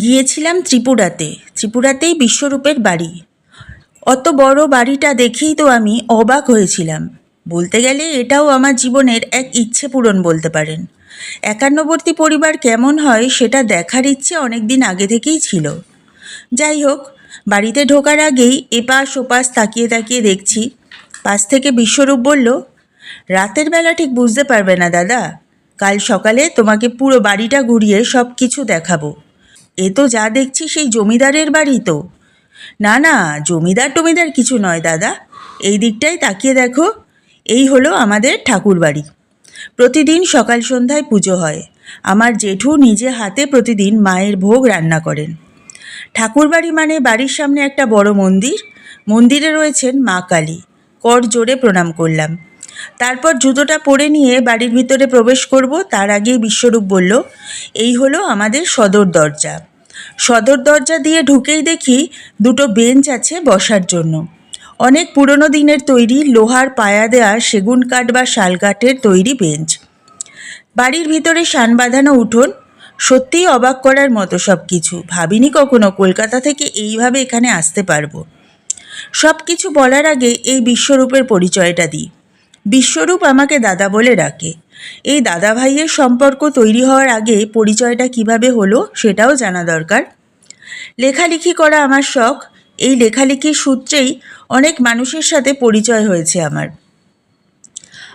গিয়েছিলাম ত্রিপুরাতে। ত্রিপুরাতেই বিশ্বরূপের বাড়ি। অত বড় বাড়িটা দেখেই তো আমি অবাক হয়েছিলাম। বলতে গেলে এটাও আমার জীবনের এক ইচ্ছে পূরণ বলতে পারেন। একান্নবর্তী পরিবার কেমন হয় সেটা দেখার ইচ্ছে অনেক দিন আগে থেকেই ছিল। যাই হোক, বাড়িতে ঢোকার আগেই এপাশ ওপাশ তাকিয়ে তাকিয়ে দেখছি। পাশ থেকে বিশ্বরূপ বলল, রাতের বেলা ঠিক বুঝতে পারবে না দাদা। কাল সকালে তোমাকে পুরো বাড়িটা ঘুরিয়ে সব কিছু দেখাবো। এ তো যা দেখছি সেই জমিদারের বাড়ি তো। না না, জমিদার টমিদার কিছু নয় দাদা। এই দিকটাই তাকিয়ে দেখো, এই হলো আমাদের ঠাকুর বাড়ি। প্রতিদিন সকাল সন্ধ্যায় পুজো হয়। আমার জেঠু নিজে হাতে প্রতিদিন মায়ের ভোগ রান্না করেন। ঠাকুরবাড়ি মানে বাড়ির সামনে একটা বড় মন্দির। মন্দিরে রয়েছেন মা কালী। কর জোরে প্রণাম করলাম। তারপর জুতোটা পরে নিয়ে বাড়ির ভিতরে প্রবেশ করব। তার আগেই বিশ্বরূপ বলল, এই হলো আমাদের সদর দরজা। সদর দরজা দিয়ে ঢুকেই দেখি দুটো বেঞ্চ আছে বসার জন্য। অনেক পুরনো দিনের তৈরি লোহার পায়া দেওয়া সেগুন কাঠ বা শাল কাঠের তৈরি বেঞ্চ। বাড়ির ভিতরে শান বাঁধানো উঠোন। সত্যিই অবাক করার মতো সব কিছু ভাবিনি কখনো কলকাতা থেকে এইভাবে এখানে আসতে পারব। সব কিছু বলার আগে এই বিশ্বরূপের পরিচয়টা দিই। বিশ্বরূপ আমাকে দাদা বলে ডাকে। এই দাদা ভাইয়ের সম্পর্ক তৈরি হওয়ার আগে পরিচয়টা কীভাবে হলো সেটাও জানা দরকার। লেখালেখি করা আমার শখ। এই লেখালেখির সূত্রেই অনেক মানুষের সাথে পরিচয় হয়েছে আমার।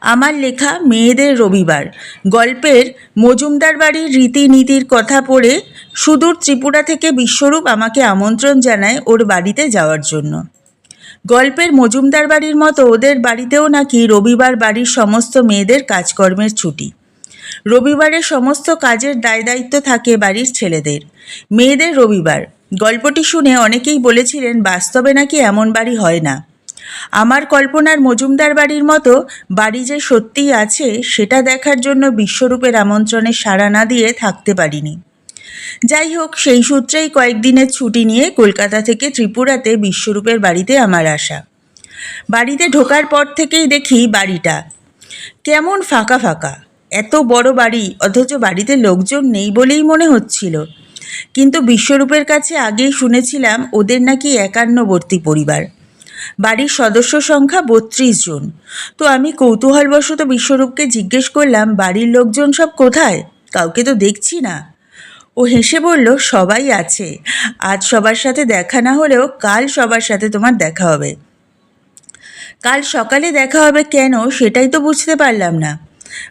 আমার লেখা মেয়েদের রবিবার। গল্পের মজুমদার বাড়ির রীতিনীতির কথা পড়ে সুদূর ত্রিপুরা থেকে বিশ্বরূপ আমাকে আমন্ত্রণ জানায় ওর বাড়িতে যাওয়ার জন্য। গল্পের মজুমদার বাড়ির মতো ওদের বাড়িতেও নাকি রবিবার বাড়ির সমস্ত মেয়েদের কাজকর্মের ছুটি। রবিবারে সমস্ত কাজের দায় দায়িত্ব থাকে বাড়ির ছেলেদের। মেয়েদের রবিবার। গল্পটি শুনে অনেকেই বলেছিলেন, বাস্তবে নাকি এমন বাড়ি হয় না? আমার কল্পনার মজুমদার বাড়ির মতো বাড়ি যে সত্যিই আছে, সেটা দেখার জন্য বিশ্বরূপের আমন্ত্রণে সাড়া না দিয়ে থাকতে পারিনি। যাই হোক, সেই সূত্রেই কয়েকদিনের ছুটি নিয়ে কলকাতা থেকে ত্রিপুরাতে বিশ্বরূপের বাড়িতে আমার আসা। বাড়িতে ঢোকার পর থেকেই দেখি বাড়িটা। কেমন ফাঁকা ফাঁকা। এত বড় বাড়ি, অথচ বাড়িতে লোকজন নেই বলেই মনে হচ্ছিল। কিন্তু বিশ্বরূপের কাছে আগেই শুনেছিলাম ওদের নাকি একান্নবর্তী পরিবার। বাড়ির সদস্য সংখ্যা বত্রিশ জন। তো আমি কৌতূহলবশত বিশ্বরূপকে জিজ্ঞেস করলাম, বাড়ির লোকজন সব কোথায়? কাউকে তো দেখছি না। ও হেসে বলল, সবাই আছে। আজ সবার সাথে দেখা না হলেও কাল সবার সাথে তোমার দেখা হবে। কাল সকালে দেখা হবে কেন? সেটাই তো বুঝতে পারলাম না।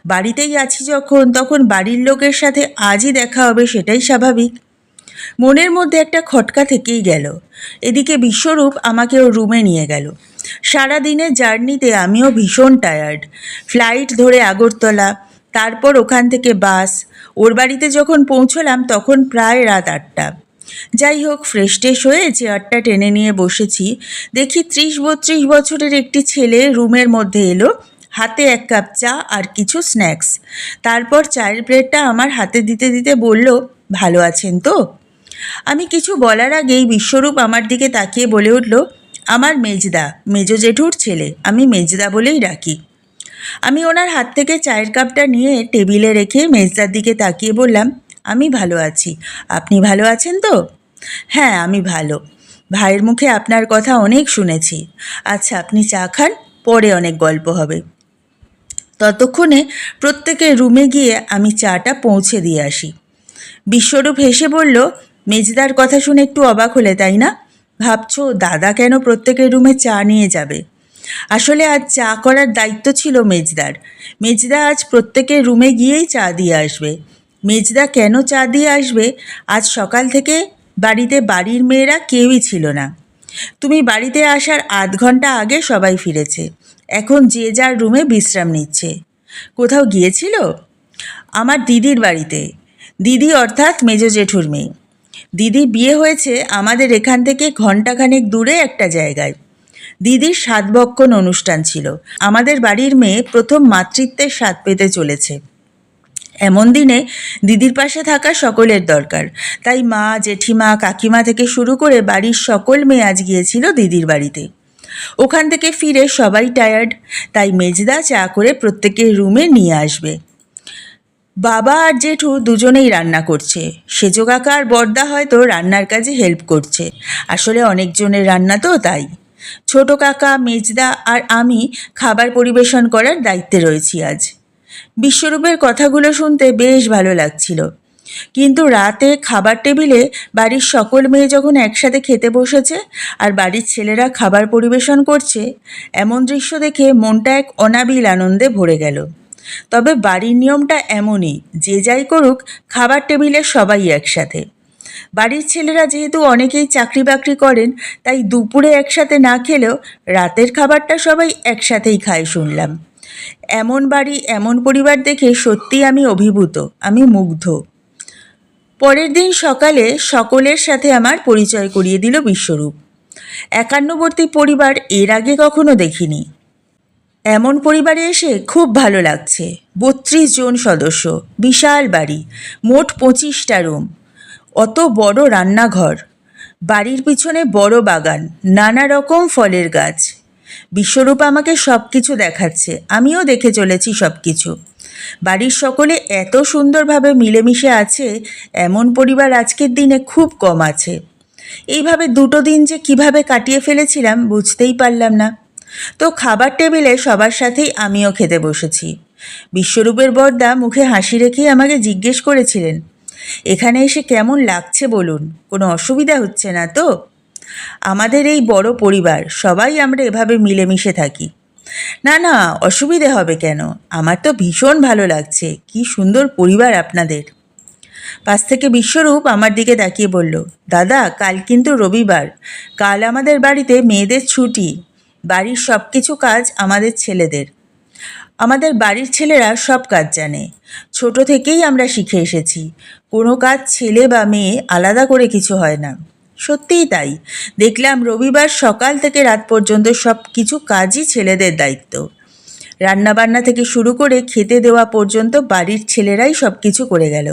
বাড়িতেই আছি যখন, তখন বাড়ির লোকের সাথে আজই দেখা হবে সেটাই স্বাভাবিক। মনের মধ্যে একটা খটকা থেকেই গেল। এদিকে বিশ্বরূপ আমাকে ও রুমে নিয়ে গেল। সারা দিনের জার্নিতে আমিও ভীষণ টায়ার্ড ফ্লাইট ধরে আগরতলা তারপর ওখান থেকে বাস। ওর বাড়িতে যখন পৌঁছলাম, তখন প্রায় রাত আটটা। যাই হোক ফ্রেশ ট্রেশ হয়ে চেয়ারটা টেনে নিয়ে বসেছি, দেখি ত্রিশ বত্রিশ বছরের একটি ছেলে রুমের মধ্যে এলো, হাতে এক কাপ চা আর কিছু স্ন্যাক্স তারপর চায়ের প্লেটটা আমার হাতে দিতে দিতে বলল, ভালো আছেন তো? আমি কিছু বলার আগেই বিশ্বরূপ আমার দিকে তাকিয়ে বলে উঠল, আমার মেজদা, মেজ জেঠুর ছেলে, আমি মেজদা বলেই ডাকি। আমি ওনার হাত থেকে চায়ের কাপটা নিয়ে টেবিলে রেখে মেজদার দিকে তাকিয়ে বললাম, আমি ভালো আছি। আপনি ভালো আছেন তো? হ্যাঁ আমি ভালো। ভাইয়ের মুখে আপনার কথা অনেক শুনেছি। আচ্ছা আপনি চা খান, পরে অনেক গল্প হবে। ততক্ষণে প্রত্যেকের রুমে গিয়ে আমি চাটা পৌঁছে দিয়ে আসি। বিশ্বরূপ হেসে বলল, মেজদার কথা শুনে একটু অবাক হলে, তাই না? ভাবছ দাদা কেন প্রত্যেকের রুমে চা নিয়ে যাবে? আসলে আজ চা করার দায়িত্ব ছিল মেজদার। মেজদা আজ প্রত্যেকের রুমে গিয়েই চা দিয়ে আসবে। মেজদা কেন চা দিয়ে আসবে? আজ সকাল থেকে বাড়িতে বাড়ির মেয়েরা কেউই ছিল না। তুমি বাড়িতে আসার আধ ঘণ্টা আগে সবাই ফিরেছে। এখন যে যার রুমে বিশ্রাম নিচ্ছে। কোথাও গিয়েছিল? আমার দিদির বাড়িতে। দিদি অর্থাৎ মেজো জেঠুর মেয়ে। দিদি বিয়ে হয়েছে আমাদের এখান থেকে ঘণ্টাখানেক দূরে একটা জায়গায়। দিদির সাতবক্ষণ অনুষ্ঠান ছিল। আমাদের বাড়ির মেয়ে প্রথম মাতৃত্বের স্বাদ পেতে চলেছে। এমন দিনে দিদির পাশে থাকা সকলের দরকার। তাই মা, জেঠিমা, কাকিমা থেকে শুরু করে বাড়ির সকল মেয়ে আজ গিয়েছিল দিদির বাড়িতে। ওখান থেকে ফিরে সবাই টায়ার্ড তাই মেজদা চা করে প্রত্যেকের রুমে নিয়ে আসবে। বাবা আর জেঠু দুজনেই রান্না করছে। সেজো কাকা আর বর্দা হয়তো রান্নার কাজে হেল্প করছে। আসলে অনেকজনের রান্না তো তাই। ছোট কাকা, মেজদা আর আমি খাবার পরিবেশন করার দায়িত্বে রয়েছি আজ। বিশ্বরূপের কথাগুলো শুনতে বেশ ভালো লাগছিল। কিন্তু রাতে খাবার টেবিলে বাড়ির সকল মেয়ে যখন একসাথে খেতে বসেছে আর বাড়ির ছেলেরা খাবার পরিবেশন করছে, এমন দৃশ্য দেখে মনটা এক অনাবিল আনন্দে ভরে গেল। তবে বাড়ির নিয়মটা এমনই, যে যাই করুক, খাবার টেবিলে সবাই একসাথে। বাড়ির ছেলেরা যেহেতু অনেকেই চাকরি বাকরি করেন, তাই দুপুরে একসাথে না খেলেও রাতের খাবারটা সবাই একসাথেই খায় শুনলাম। এমন বাড়ি, এমন পরিবার দেখে সত্যি আমি অভিভূত, আমি মুগ্ধ। পরের দিন সকালে সকলের সাথে আমার পরিচয় করিয়ে দিল বিশ্বরূপ। একান্নবর্তী পরিবার এর আগে কখনো দেখিনি। এমন পরিবারে এসে খুব ভালো লাগছে। বত্রিশ জন সদস্য, বিশাল বাড়ি, মোট পঁচিশটা রুম। অত বড় রান্নাঘর। বাড়ির পিছনে বড় বাগান, নানা রকম ফলের গাছ। বিশ্বরূপ আমাকে সব কিছু দেখাচ্ছে, আমিও দেখে চলেছি সব কিছু বাড়ির সকলে এত সুন্দরভাবে মিলেমিশে আছে, এমন পরিবার আজকের দিনে খুব কম আছে। এইভাবে দুটো দিন যে কীভাবে কাটিয়ে ফেলেছিলাম বুঝতেই পারলাম না। তো খাবার টেবিলে সবার সাথেই আমিও খেতে বসেছি। বিশ্বরূপের বর্দা মুখে হাসি রেখেই আমাকে জিজ্ঞেস করেছিলেন এখানে এসে কেমন লাগছে বলুন? কোনো অসুবিধা হচ্ছে না তো? আমাদের এই বড় পরিবার, সবাই আমরা এভাবে মিলেমিশে থাকি। না না, অসুবিধে হবে কেন? আমার তো ভীষণ ভালো লাগছে। কি সুন্দর পরিবার আপনাদের। পাশ থেকে বিশ্বরূপ আমার দিকে তাকিয়ে বলল, দাদা, কাল কিন্তু রবিবার। কাল আমাদের বাড়িতে মেয়েদের ছুটি। বাড়ির সব কিছু কাজ আমাদের ছেলেদের। আমাদের বাড়ির ছেলেরা সব কাজ জানে। ছোট থেকেই আমরা শিখে এসেছি। কোনো কাজ ছেলে বা মেয়ে আলাদা করে কিছু হয় না। সত্যিই তাই। দেখলাম রবিবার সকাল থেকে রাত পর্যন্ত সব কিছু কাজই ছেলেদের দায়িত্ব। রান্নাবান্না থেকে শুরু করে খেতে দেওয়া পর্যন্ত বাড়ির ছেলেরাই সব কিছু করে গেল।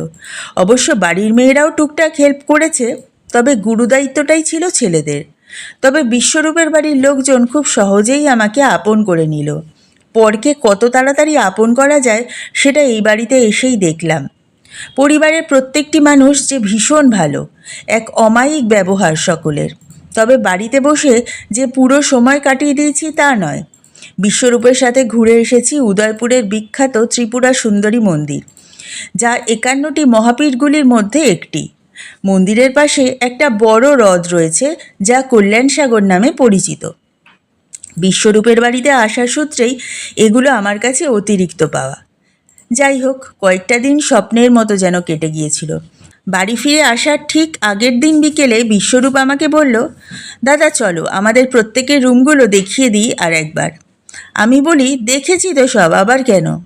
অবশ্য বাড়ির মেয়েরাও টুকটাক হেল্প করেছে, তবে গুরুদায়িত্বটাই ছিল ছেলেদের। তবে বিশ্বরূপের বাড়ির লোকজন খুব সহজেই আমাকে আপন করে নিল। পরকে কত তাড়াতাড়ি আপন করা যায়, সেটা এই বাড়িতে এসেই দেখলাম। পরিবারের প্রত্যেকটি মানুষ যে ভীষণ ভালো, এক অমায়িক ব্যবহার সকলের। তবে বাড়িতে বসে যে পুরো সময় কাটিয়ে দিয়েছি তা নয়। বিশ্বরূপের সাথে ঘুরে এসেছি উদয়পুরের বিখ্যাত ত্রিপুরা সুন্দরী মন্দির, যা একান্নটি মহাপীঠগুলির মধ্যে একটি। মন্দিরের পাশে একটা বড় হ্রদ রয়েছে, যা কল্যাণ সাগর নামে পরিচিত। বিশ্বরূপের বাড়িতে আসার সূত্রেই এগুলো আমার কাছে অতিরিক্ত পাওয়া। যাই হোক, কয়েকটা দিন স্বপ্নের মতো যেন কেটে গিয়েছিল। বাড়ি ফিরে আসার ঠিক আগের দিন বিকেলে বিশ্বরূপ আমাকে বলল, দাদা, চলো, আমাদের প্রত্যেকের রুমগুলো দেখিয়ে দিই আর একবার। আমি বলি, দেখেছি তো সব, আবার কেন?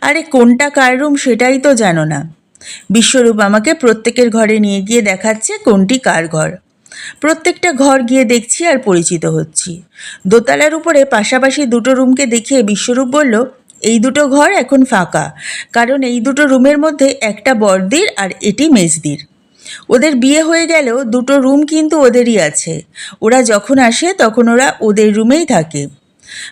আরে, কোনটা কার রুম সেটাই তো জানো না। বিশ্বরূপ আমাকে প্রত্যেকের ঘরে নিয়ে গিয়ে দেখাচ্ছে কোনটি কার ঘর। প্রত্যেকটা ঘর গিয়ে দেখছি আর পরিচিত হচ্ছি। দোতলার উপরে পাশাপাশি দুটো রুমকে দেখিয়ে বিশ্বরূপ বলল, এই দুটো ঘর এখন ফাঁকা, কারণ এই দুটো রুমের মধ্যে একটা বড়দির আর এটি মেজদির। ওদের বিয়ে হয়ে গেলেও দুটো রুম কিন্তু ওদেরই আছে। ওরা যখন আসে তখন ওরা ওদের রুমেই থাকে।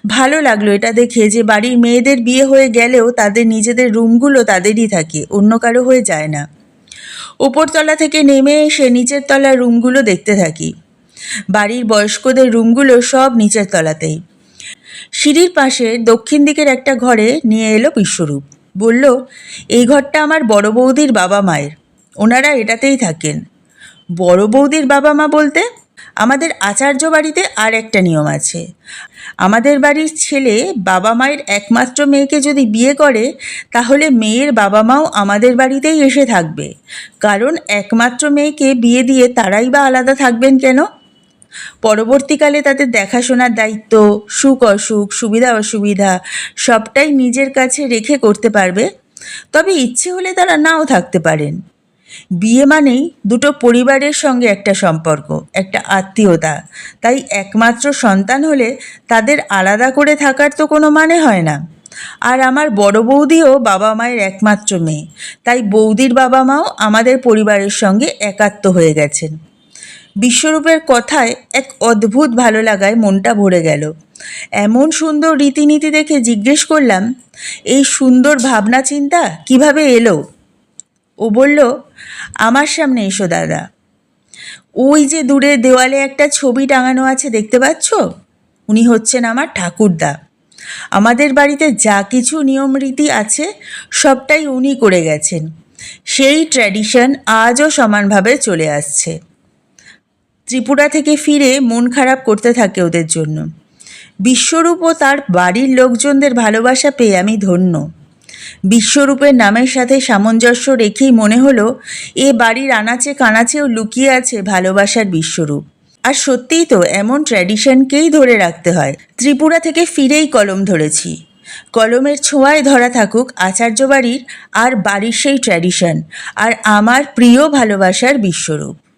ভালো লাগল এটা দেখে যে বাড়ির মেয়েদের বিয়ে হয়ে গেলেও তাদের নিজেদের রুমগুলো তাদেরই থাকে, অন্য কারও হয়ে যায় না। ওপরতলা থেকে নেমে এসে নিচের তলার রুমগুলো দেখতে থাকি। বাড়ির বয়স্কদের রুমগুলো সব নিচের তলাতেই। সিঁড়ির পাশে দক্ষিণ দিকের একটা ঘরে নিয়ে এলো বিশ্বরূপ। বলল, এই ঘরটা আমার বড় বৌদির বাবা মায়ের। ওনারা এটাতেই থাকেন। বড় বৌদির বাবা মা বলতে আমাদের আচার্য বাড়িতে আর একটা নিয়ম আছে। আমাদের বাড়ির ছেলে বাবা মায়ের একমাত্র মেয়েকে যদি বিয়ে করে, তাহলে মেয়ের বাবা মাও আমাদের বাড়িতেই এসে থাকবে। কারণ একমাত্র মেয়েকে বিয়ে দিয়ে তারাই বা আলাদা থাকবেন কেন? পরবর্তীকালে তাদের দেখাশোনার দায়িত্ব, সুখ অসুখ, সুবিধা অসুবিধা, সবটাই নিজের কাছে রেখে করতে পারবে। তবে ইচ্ছে হলে তারা নাও থাকতে পারেন। বিয়ে মানেই দুটো পরিবারের সঙ্গে একটা সম্পর্ক, একটা আত্মীয়তা। তাই একমাত্র সন্তান হলে তাদের আলাদা করে থাকার তো কোনো মানে হয় না। আর আমার বড় বৌদিও বাবা মায়ের একমাত্র মেয়ে, তাই বৌদির বাবা মাও আমাদের পরিবারের সঙ্গে একাত্ম হয়ে গেছেন। বিশ্বরূপের কথায় এক অদ্ভুত ভালো লাগায় মনটা ভরে গেল। এমন সুন্দর রীতিনীতি দেখে জিজ্ঞেস করলাম, এই সুন্দর ভাবনা চিন্তা কীভাবে এলো? ও বলল আমার সামনে এসো, দাদা। ওই যে দূরে দেওয়ালে একটা ছবি টাঙানো আছে, দেখতে পাচ্ছ? উনি হচ্ছেন আমার ঠাকুরদা। আমাদের বাড়িতে যা কিছু নিয়ম রীতি আছে, সবটাই উনি করে গেছেন। সেই ট্র্যাডিশন আজও সমানভাবে চলে আসছে। ত্রিপুরা থেকে ফিরে মন খারাপ করতে থাকে ওদের জন্য। বিশ্বরূপ ও তার বাড়ির লোকজনদের ভালোবাসা পেয়ে আমি ধন্য। বিশ্বরূপের নামের সাথে সামঞ্জস্য রেখেই মনে হলো, এ বাড়ির আনাচে কানাচেও লুকিয়ে আছে ভালোবাসার বিশ্বরূপ। আর সত্যিই তো এমন ট্র্যাডিশনকেই ধরে রাখতে হয়। ত্রিপুরা থেকে ফিরেই কলম ধরেছি। কলমের ছোঁয়ায় ধরা থাকুক আচার্য বাড়ির আর বাড়ির সেই ট্র্যাডিশন আর আমার প্রিয় ভালোবাসার বিশ্বরূপ।